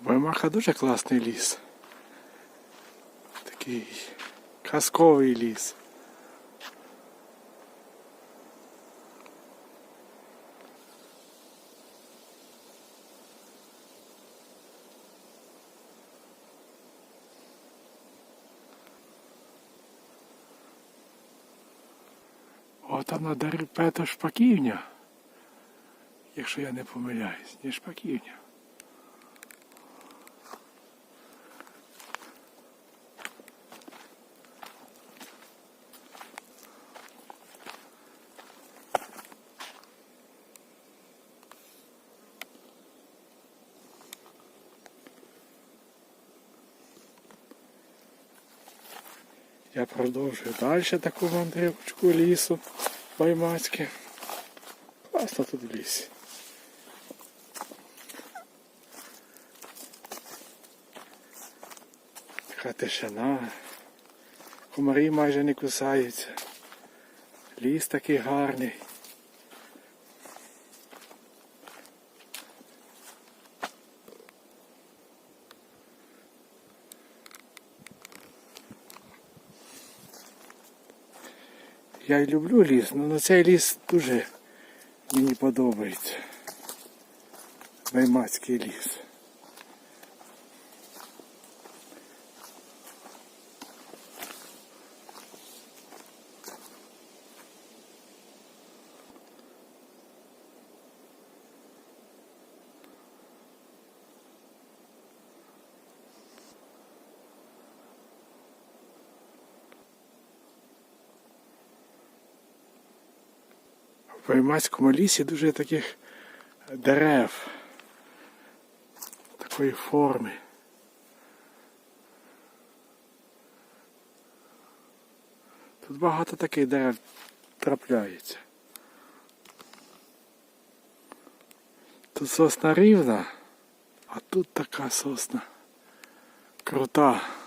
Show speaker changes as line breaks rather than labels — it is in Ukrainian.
Баймаха дуже класний ліс. Такий казковий ліс. От вона дерепета шпаківня, якщо я не помиляюсь, не шпаківня. Я продовжую далі таку мандрівочку лісу Баймацьке. Класно тут в лісі. Така тишина. Комарі майже не кусаються. Ліс такий гарний. Я й люблю ліс, але на цей ліс дуже мені подобається. Наймацький ліс. В Ваймацькому лісі дуже таких дерев такої форми. Тут багато таких дерев трапляється. Тут сосна рівна, а тут така сосна крута.